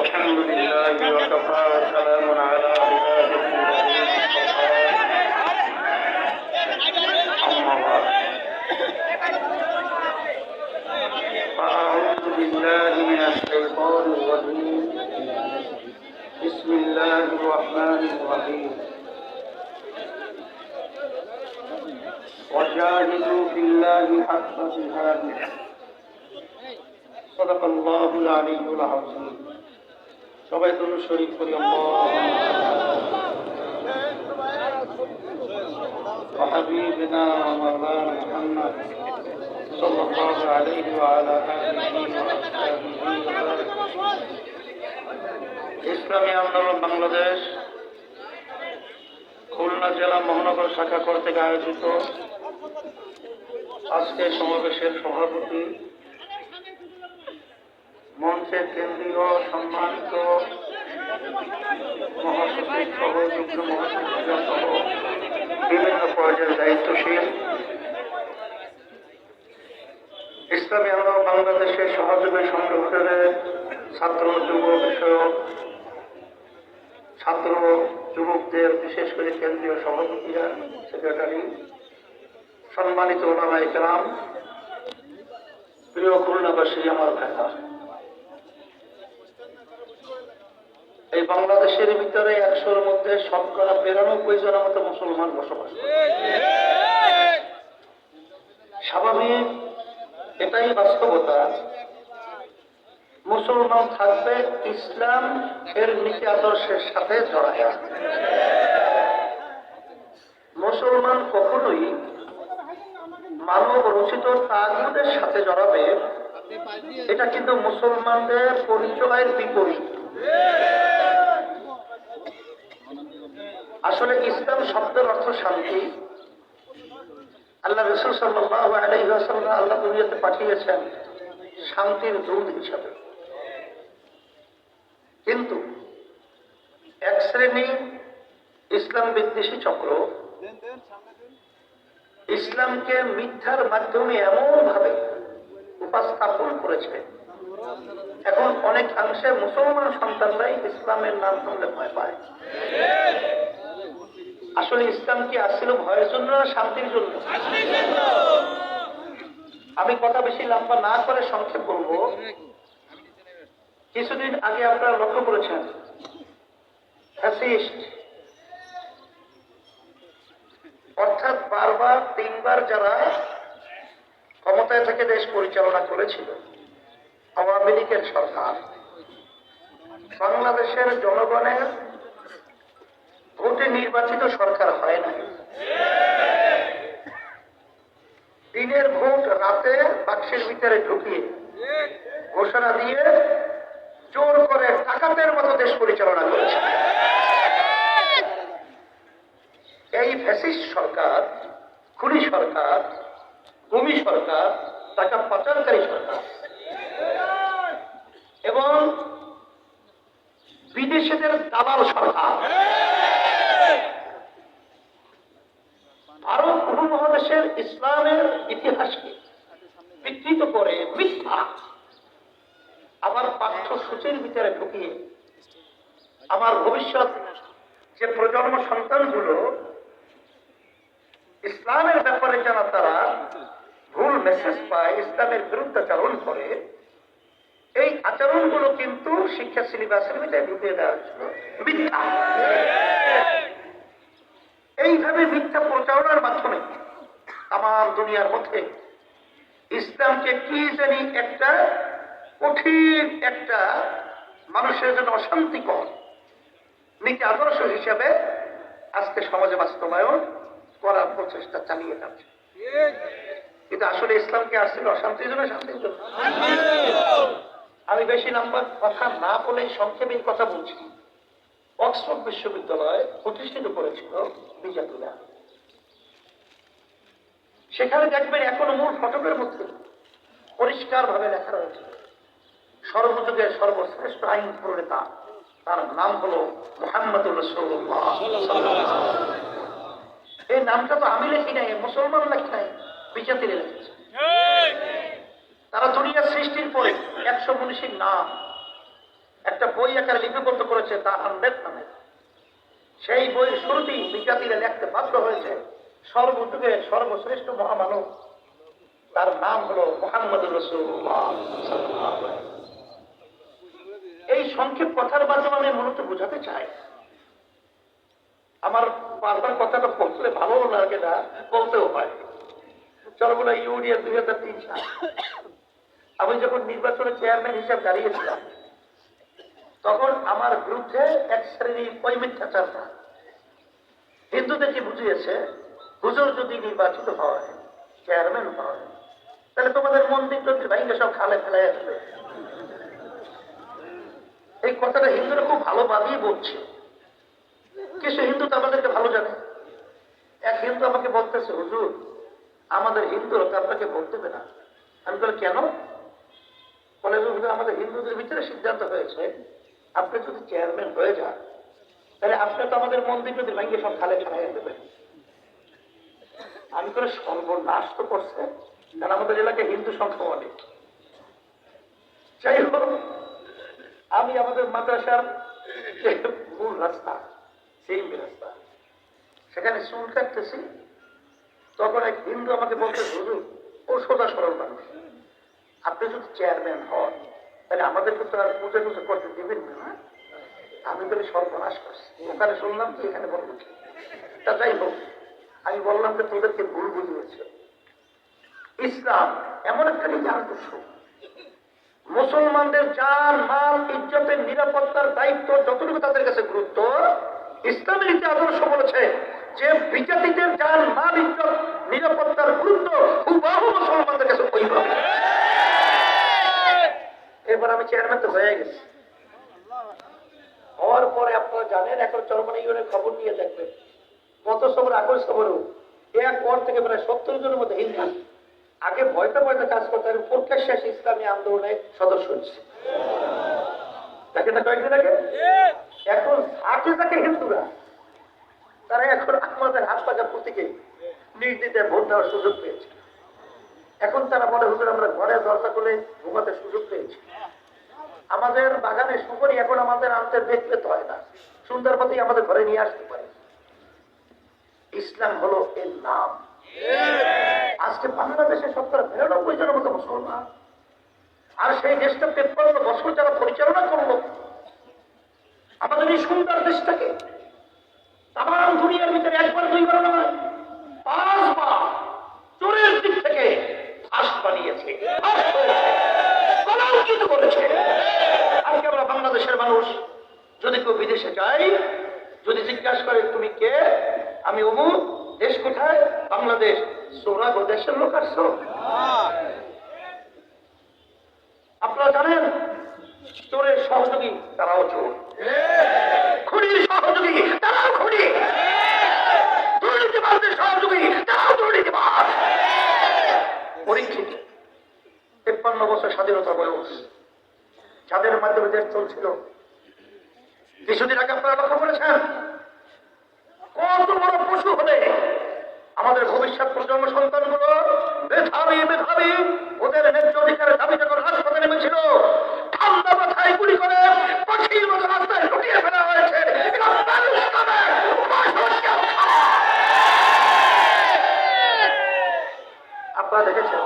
الحمد لله وكفى وسلام على عباده أعوذ بالله من الشيطان الرجيم بسم الله الرحمن الرحيم وجاهدوا في الله حق جهاده সবাই তুমি শরীফ করি وحبيبنا ومولانا محمد صلى الله عليه وعلى آله وأصحابه وبارك ইসলামী আন্দোলন বাংলাদেশ খুলনা জেলা মহানগর শাখা কর্তৃক আয়োজিত আজকে সমাবেশের সভাপতি মঞ্চের কেন্দ্রীয় সম্মানিত মহাসচিব সহ যুগ্ম বিভিন্ন পর্যায়ের দায়িত্বশীল ইসলামী আন্দোলন বাংলাদেশের সহযোগী সংগঠনের ছাত্র যুব বিষয়ক, ছাত্র যুবকদের, বিশেষ করে কেন্দ্রীয় সভাপতিরা, সেক্রেটারি, সম্মানিত ওলামাই কেরাম, প্রিয় খুলনাবাসী, আমার ভাইরা। এই বাংলাদেশের ভিতরে একশোর মধ্যে শতকরা বিরানব্বই জনের মতো মুসলমান বসবাস স্বাভাবিক, এটাই বাস্তবতা। মুসলমান থাকবে ইসলাম এর নীতি আদর্শের সাথে জড়ায় মুসলমান কখনোই মানব রচিত তাগুদের সাথে জড়াবে, এটা কিন্তু মুসলমানদের পরিচয়ের বিপরীত। আসলে ইসলাম শব্দের অর্থ শান্তি। আল্লাহ রসুল সাল্লাহ আলাইসাল্লাম আল্লাহ দুনিয়াতে পাঠিয়েছেন শান্তির দূত হিসাবে। কিন্তু এক শ্রেণি ইসলাম বিদ্বেষী চক্র ইসলামকে মিথ্যার মাধ্যমে এমন ভাবে উপস্থাপন করেছে। এখন অনেকাংশে মুসলমান সন্তানরাই ইসলামের নাম শুনলে ভয় পায়। আসলে ইসলাম কি আসছিল ভয়ের জন্য না শান্তির জন্য? আমি কথা বেশি লম্বা না করে সংক্ষেপ বলব। কিছুদিন আগে আপনারা লক্ষ্য করেছেন অর্থাৎ বারবার, তিনবার যারা ক্ষমতায় থেকে দেশ পরিচালনা করেছিল, আওয়ামী লীগের সরকার, বাংলাদেশের জনগণের ভোটে নির্বাচিত সরকার হয় না দিনের ভোট রাতে বাক্সের ভিতরে ঢুকিয়ে ঘোষণা দিয়ে জোর করে ডাকাতের মতো দেশ পরিচালনা করেছে। এই ফ্যাসিস্ট সরকার, খুনি সরকার ভূমি সরকার টাকা পাচারকারী সরকার এবং বিদেশিদের দালাল সরকার। ভারত উপমহাদেশের ইসলামের ইতিহাসকে বিকৃত করে মিথ্যা আমার পাঠ্যসূচির ভিতরে ঢুকিয়ে আমার ভবিষ্যৎ যে প্রজন্ম সন্তানগুলো ইসলামের ব্যাপারে যারা তারা ভুল মেসেজ পায়, ইসলামের বিরুদ্ধাচরণ করে, এই আচরণগুলো কিন্তু শিক্ষা সিলেবাসের ভিতরে ঢুকিয়ে দেওয়া হয়েছিল। মিথ্যা। এইভাবে মিথ্যা প্রচারণার মাধ্যমে আমার দুনিয়ার মধ্যে ইসলামকে কি জানি একটা কঠিন একটা মানুষের জন্য অশান্তিকর নীতি আদর্শ হিসেবে আজকে সমাজে বাস্তবায়ন করার প্রচেষ্টা চালিয়ে যাচ্ছে। কিন্তু আসলে ইসলামকে আসছিল অশান্তির জন্য, শান্তির জন্য। আমি বেশি নাম্বার কথা না বলে সংক্ষেপে কথা বলছি। অক্সফোর্ড বিশ্ববিদ্যালয় প্রতিষ্ঠিত করেছিল বিজাতুরা সেখানে দেখবেন এখনও মূল ফটকের মধ্যে পরিষ্কার ভাবে লেখা রয়েছে সর্বযুগের সর্বশ্রেষ্ঠ আইন প্রণেতা তার নাম হলো মোহাম্মদ এই নামটা তো আমি লেখি নাই মুসলমান লেখি নাই বিজাতিরে লিখেছে। তারা দুনিয়া সৃষ্টির পরে একশো মনীষীর নাম একটা বই আকারে লিপিবদ্ধ করেছে তা হান্ড্রেড নামে সেই বইয়ের শুরুতেই বিজ্ঞানীরা লিখতে বাধ্য হয়েছে সর্বযুগের সর্বশ্রেষ্ঠ মহামানব। তার নাম হলো মোহাম্মদ এই সংক্ষেপ কথার মাধ্যমে আমি মূলত বোঝাতে চাই, আমার বারবার কথাটা বললে ভালো লাগে না, বলতেও পারি চলো বলে ইউরিয়া দুই হাজার তিন সাল। আমি যখন নির্বাচনের চেয়ারম্যান হিসাবে দাঁড়িয়েছিলাম তখন আমার বিরুদ্ধে এক শ্রেণির ওই মিথ্যাচার না হিন্দুদের কি বুঝিয়েছে, হুজুর যদি নির্বাচিত হয়, চেয়ারম্যান হয়, তাহলে তোমাদের মন্দির টন্দির ভাইকে সব খালে ফেলাই আসবে। এই কথাটা হিন্দুরা খুব ভালো বাদিয়ে বলছে। কিছু হিন্দু তো আমাদেরকে ভালো জানে। এক হিন্দু আমাকে বলতেছে, হুজুর, আমাদের হিন্দুরা তো আপনাকে ভোট দেবে না। আমি বলি, কেন? বলে আমাদের হিন্দুদের ভিতরে সিদ্ধান্ত হয়েছে আপনি যদি চেয়ারম্যান হয়ে যান, তাহলে আপনি তো আমাদের মন্দির যদি ভেঙে সব খালে খাইয়ে দেবেন। আমি করে সর্বনাশ তো করছে কারণ আমাদের এলাকায় হিন্দু সংখ্যা অনেক। যাই হোক, আমি আমাদের মাদ্রাসার মূল রাস্তা সেই রাস্তা। সেখানে চুল কাটতেছি। তখন এক হিন্দু আমাকে বলতে হুজুর, ও সোজা সরল মানুষ। আপনি যদি চেয়ারম্যান হন তাহলে আমাদেরকে তো আর পুজো টুজো করতে দেবেন না? আমি বলে সর্বনাশ করছি। ওখানে শুনলাম তো এখানে বলব তা যাই হোক, আমি বললাম যে তোদেরকে ভুল বুঝিয়েছে। ইসলাম এমন একটা আদর্শ মুসলমানদের জান, মাল, ইজ্জতের নিরাপত্তার দায়িত্ব যতটুকু তাদের কাছে গুরুত্ব, ইসলামের নীতি আদর্শ বলেছে যে বিজাতিদের জান মাল ইজ্জত নিরাপত্তার গুরুত্ব হুবাহু মুসলমানদের কাছে ওইভাবে এবার আমি চেয়ারম্যান তো হয়ে গেছি হওয়ার পরে আপনারা জানেন এখন চরমানি ইউনিয়নের খবর নিয়ে দেখবেন গত আগস্ট এক পর থেকে প্রায় সত্তর জনের মধ্যে হিন্দু। আগে ভয়তে ভয়তে কাজ করতে হবে পরীক্ষা শেষ ইসলামী আন্দোলনে সদস্য হচ্ছে এখন থাকে হিন্দুরা, তারা এখন আমাদের প্রতীকে ভোট দেওয়ার সুযোগ পেয়েছে। এখন তারা বলে, হুজুর, আমরা ঘরে দরজা খুলে ঘুমাতে সুযোগ পেয়েছি। আমাদের বাগানে সুপারি এখন আমাদের আনতে দেখতে হয় না। সুন্দরপতি আমাদের ঘরে নিয়ে আসতে পারে। ইসলাম হলো এর নাম। আজকে বাংলাদেশে শতকরা বিরানব্বই জনের মতো মুসলমান। আর সেই দেশটা তেপ্পান্ন বছর যারা পরিচালনা করল, আমাদের এই সুন্দর দেশটাকে তাম দুনিয়ার ভিতরে একবার দুইবার নয় পাঁচবার চোরের দিক থেকে ফাঁস বানিয়েছে ফাঁস হয়েছে, কলঙ্কিত করেছে আজকে আমরা বাংলাদেশের মানুষ যদি কেউ বিদেশে যায় যদি জিজ্ঞাসা করে তুমি কে আমি অমুক দেশ কোথায় বাংলাদেশ সোনা গো দেশের লোক আসছো? আপনারা জানেন, চোরের সহযোগী তারাও চোর। খুনির সহযোগী তারাও খুনি। দুর্নীতিবাদদের সহযোগী তারাও দুর্নীতিবাদ পরীক্ষিত, তেপ্পান্ন বছর স্বাধীনতা বয়স। যাদের মাধ্যমে দেশ চলছিল। কিছুদিন আগে আপনারা লক্ষ্য করেছেন, কত বড় পশু হলে আমাদের ভবিষ্যৎ প্রজন্ম সন্তানগুলো মেধাবী মেধাবী, ওদের ন্যায্য অধিকারের দাবি যখন রাজপথে নেমেছিল, ঠান্ডা মাথায় গুলি করে পাখির মতো রাস্তায় লুটিয়ে ফেলা হয়েছে। আপনারা দেখেছেন?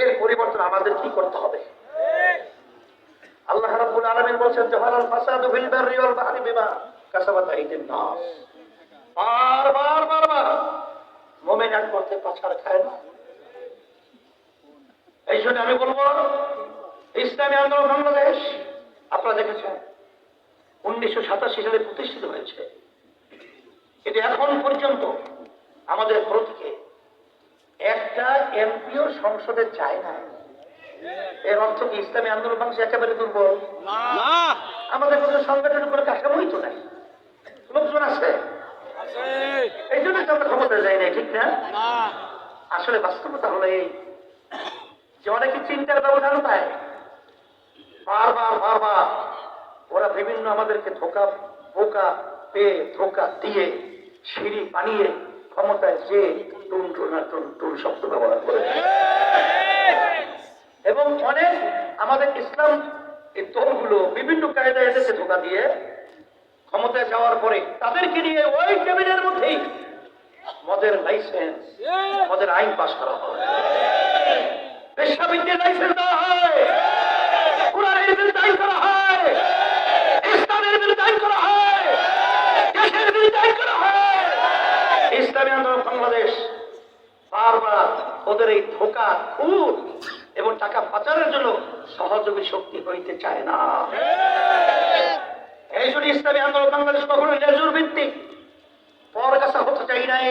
এর পরিবর্তন আমাদের কি করতে হবে? আল্লাহ রাব্বুল আলামিন বলছেন, জহারাল ফাসাদু ফিল বাররি ওয়াল বাহরি বিমা কাসাবাত আইদিন নাস। বারবার বারবার মুমিন এক করতে পাছাড় খায় না। এই জন্য আমি বলব ইসলামী আন্দোলন বাংলাদেশ আপনারা দেখেছেন উনিশশো সাতাশি সালে প্রতিষ্ঠিত হয়েছে। এটি এখন পর্যন্ত আমাদের প্রতীকে একটা এমপিও সংসদে যায় না। এর অর্থ কি ইসলামী আন্দোলন বাংলাদেশ একেবারে দুর্বল? আমাদের কোনো সংগঠনের কোনো কাঠামোই তো নাই। লোকজন আছে। এই জন্য আমরা ক্ষমতা যাই না ঠিক না? আসলে বাস্তবতা হলো এই যে অনেকে চিন্তার ব্যবধান পায়। বারবার বারবার ওরা বিভিন্ন আমাদেরকে ধোকা বোকা পেয়ে ধোকা দিয়ে সিঁড়ি বানিয়ে ক্ষমতায় যে টুন টুনা টুন টুন শব্দ ব্যবহার করে। এবং অনেক আমাদের ইসলাম এই দলগুলো বিভিন্ন কায়দায় এদেরকে ধোকা দিয়ে। ক্ষমতায় যাওয়ার পরে তাদেরকে নিয়ে ওই টেবিলের মধ্যেই মদের লাইসেন্স মদের আইন পাশ করা হয়। পেশাবিদ্যের লাইসেন্স দেওয়া হয়। কোরআনের বিরুদ্ধে আইন করা হয়। ইসলামের বিরুদ্ধে আইন করা হয়। দেশের বিরুদ্ধে আইন করা হয়। ইসলামী আন্দোলন বাংলাদেশ বারবার ওদের এই ধোকা খুন এবং টাকা পাচারের জন্য সহযোগী শক্তি হইতে চায় না। এই জন্য ইসলামী আন্দোলন বাংলাদেশ কখনো লেজুর ভিত্তিক পর কাছে হতে চাই নাই।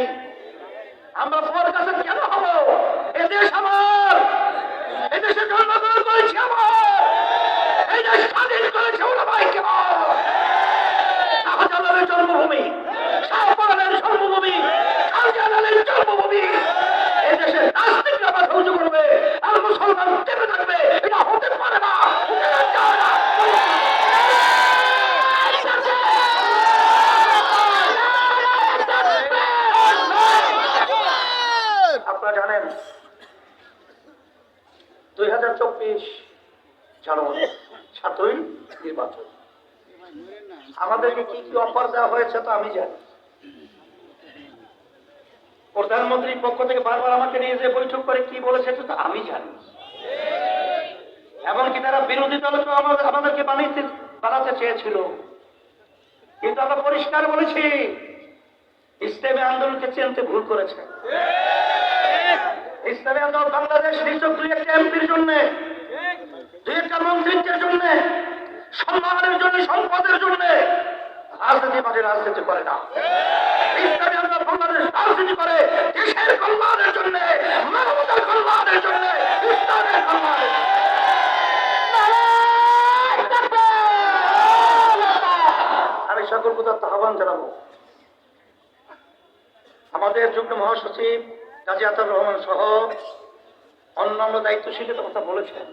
আমরা পর কাছে কেন হব? এদেশ আমার। এদেশে জন্মগ্রহণ করেছি আমার। এই স্বাধীন করেছে ওরা ভাই কেমন শাহজালালের জন্মভূমি শাহপালের জন্মভূমি শাহজালালের জন্মভূমি এই দেশের নাস্তিকরা বাধা উঁচু করবে আর মুসলমান চেপে থাকবে এটা হতে পারে না হতে চায় না। আপনারা জানেন দুই হাজার চব্বিশ জানুয়ারি সাতই নির্বাচন। আমাদেরকে কি কি অফার দেওয়া হয়েছে তো আমি জানি। প্রধানমন্ত্রীর পক্ষ থেকে বারবার আমাকে নিয়ে যে বৈঠক করে কি বলেছে তো আমি জানি। এমনকি তারা বিরোধী দলকে আমাদের আমাদেরকে বানাইতে বানাতে চেয়েছিল। কিন্তু আমরা পরিষ্কার বলেছি, ইসলামী আন্দোলনকে চিনতে ভুল করেছে। ইসলামী আন্দোলন বাংলাদেশ নিচক দুই একটা এমপির জন্য, দুই একটা মন্ত্রিত্বের জন্য সম্মানের জন্য, সম্পদের জন্য রাজনীতি করে না। আমি সকল কথা আহ্বান জানাব। আমাদের যুগ্ম মহাসচিব কাজী আতার রহমান সহ অন্যান্য দায়িত্বশীলের কথা বলেছেন।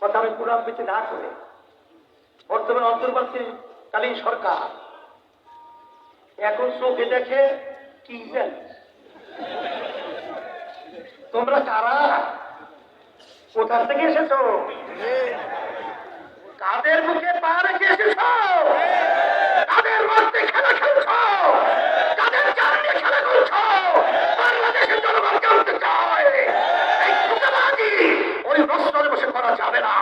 কথা আমি পুনরাবৃত্তি না করে বর্তমান অন্তর্বর্তীকালীন সরকার। এখন চোখে দেখে কি তোমরা কারা? কোথা থেকে এসেছ? কাদের মুখে পা রেখে এসেছ? কাদের মধ্যে খেলা খেলছো? কাদের নিয়ে খেলা করছ? বাংলাদেশের জনগণ জানতে চায়। ওই রস্তরে বসে করা যাবে না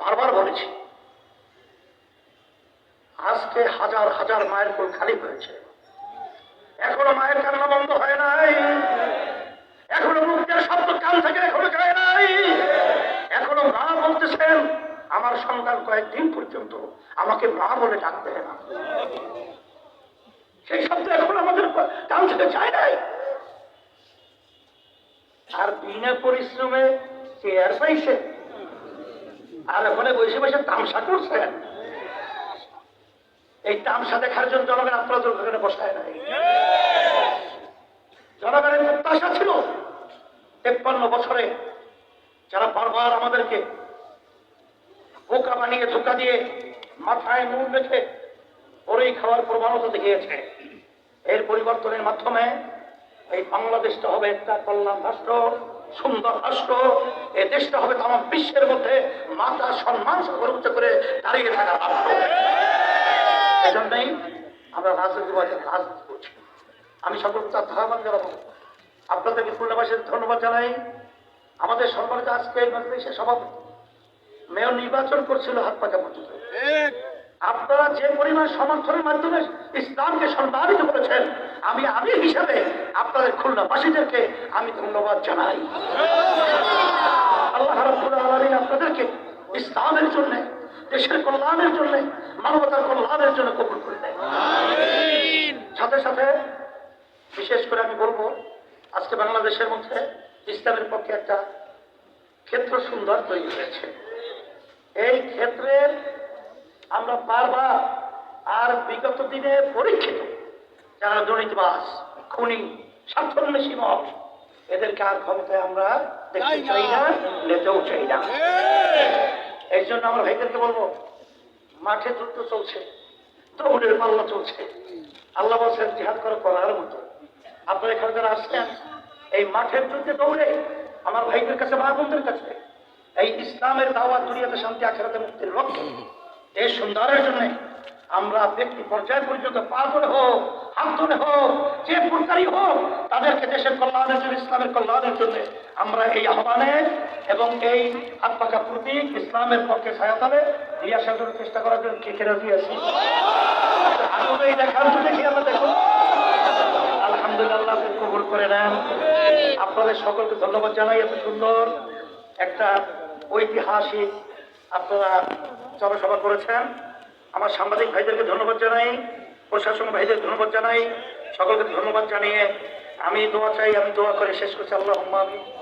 বারবার বলেছি আজকে হাজার হাজার মায়ের কোল খালি হয়েছে। এখনও মায়ের কান্না বন্ধ হয় নাই। এখনও মুখের শব্দ কান থেকে এখনও যায় নাই। এখনও মা বলতেছেন, আমার সন্তান কয়েকদিন পর্যন্ত আমাকে মা বলে ডাকতে না। সেই শব্দ এখন আমাদের কান থেকে যায় নাই। আর বিনা পরিশ্রমে চেয়ার পাইছে? আর ওখানে বসে বসে তামসা করছেন? এই তামসা দেখার জন্য জনগণ আপনারা ওখানে বসায় নাই। জনগণের প্রত্যাশা ছিল তেপ্পান্ন বছরে যারা বারবার আমাদেরকে বোকা বানিয়ে, ধোকা দিয়ে মাথায় নুন রেখে পরেই খাওয়ার প্রবণতা দেখিয়েছে। এর পরিবর্তনের মাধ্যমে এই বাংলাদেশটা হবে একটা কল্যাণ রাষ্ট্র, সুন্দর রাষ্ট্র। এ দেশটা হবে তাম বিশ্বের মধ্যে মাতা সম্মান সর্বোচ্চ করে দাঁড়িয়ে থাকা রাষ্ট্র। এজন্যই আমরা রাজনীতি বাজারে রাজনীতি করছি আমি সকল আহ্বান জানাব। আপনাদেরকে পূর্ণবাসীর ধন্যবাদ জানাই। আমাদের সম্মানিত আজকে এই মজলিসের সভাপতি মেয়র নির্বাচন করছিল হাত পাকা পর্যন্ত আপনারা যে পরিমাণ সমর্থনের মাধ্যমে ইসলামকে সম্মানিত করেছেন আমি আমি হিসাবে আপনাদের খুলনাবাসীদেরকে আমি ধন্যবাদ জানাই। আল্লাহ আপনাদেরকে ইসলামের জন্য দেশের কল্যাণের জন্য মানবতার কল্যাণের জন্য কবুল করে দেয় সাথে সাথে বিশেষ করে আমি বলব আজকে বাংলাদেশের মধ্যে ইসলামের পক্ষে একটা ক্ষেত্র সুন্দর তৈরি হয়েছে। এই ক্ষেত্রের আমরা বারবার আর বিগত দিনে পরীক্ষিত যারা দুর্নীতিবাস খুনি স্বার্থন্বেষী মত এদেরকে আর ক্ষমতায় আমরা দেখতে চাই না। নিতেও চাই না। এই জন্য আমার ভাইদেরকে বলব, মাঠে যুদ্ধ চলছে দৌড়ের পাল্লা চলছে। আল্লাহ বলছেন, জিহাদ করে করার মতো। আপনারা এখানে যারা আসছেন, এই মাঠের যুদ্ধে দৌড়ে আমার ভাইদের কাছে, মা বোনদের কাছে, এই ইসলামের দাওয়াত, দুনিয়াতে শান্তি, আখেরাতে মুক্তির লক্ষ্যে, এই সুন্দরের জন্য আমরা ব্যক্তি পর্যায় পর্যন্ত পা করে হোক, হাত ধরে হোক, যে প্রকারই হোক, তাদেরকে দেশের কল্যাণের জন্য, ইসলামের কল্যাণের জন্য আমরা এই আহ্বানে এবং এই হাত পাকা প্রতীক ইসলামের পক্ষে ছায়াতলে দিয়ে আসার চেষ্টা করার জন্য কে কেরা দিয়েছি আসলে এই আমরা দেখুন আলহামদুলিল্লাহ, আপনি করে নেন। আপনাদের সকলকে ধন্যবাদ জানাই, এত সুন্দর একটা ঐতিহাসিক আপনারা জনসভা করেছেন। আমার সাংবাদিক ভাইদেরকে ধন্যবাদ জানাই প্রশাসন ভাইদের ধন্যবাদ জানাই, সকলকে ধন্যবাদ জানিয়ে আমি দোয়া চাই, আমি দোয়া করে শেষ করছি। আল্লাহ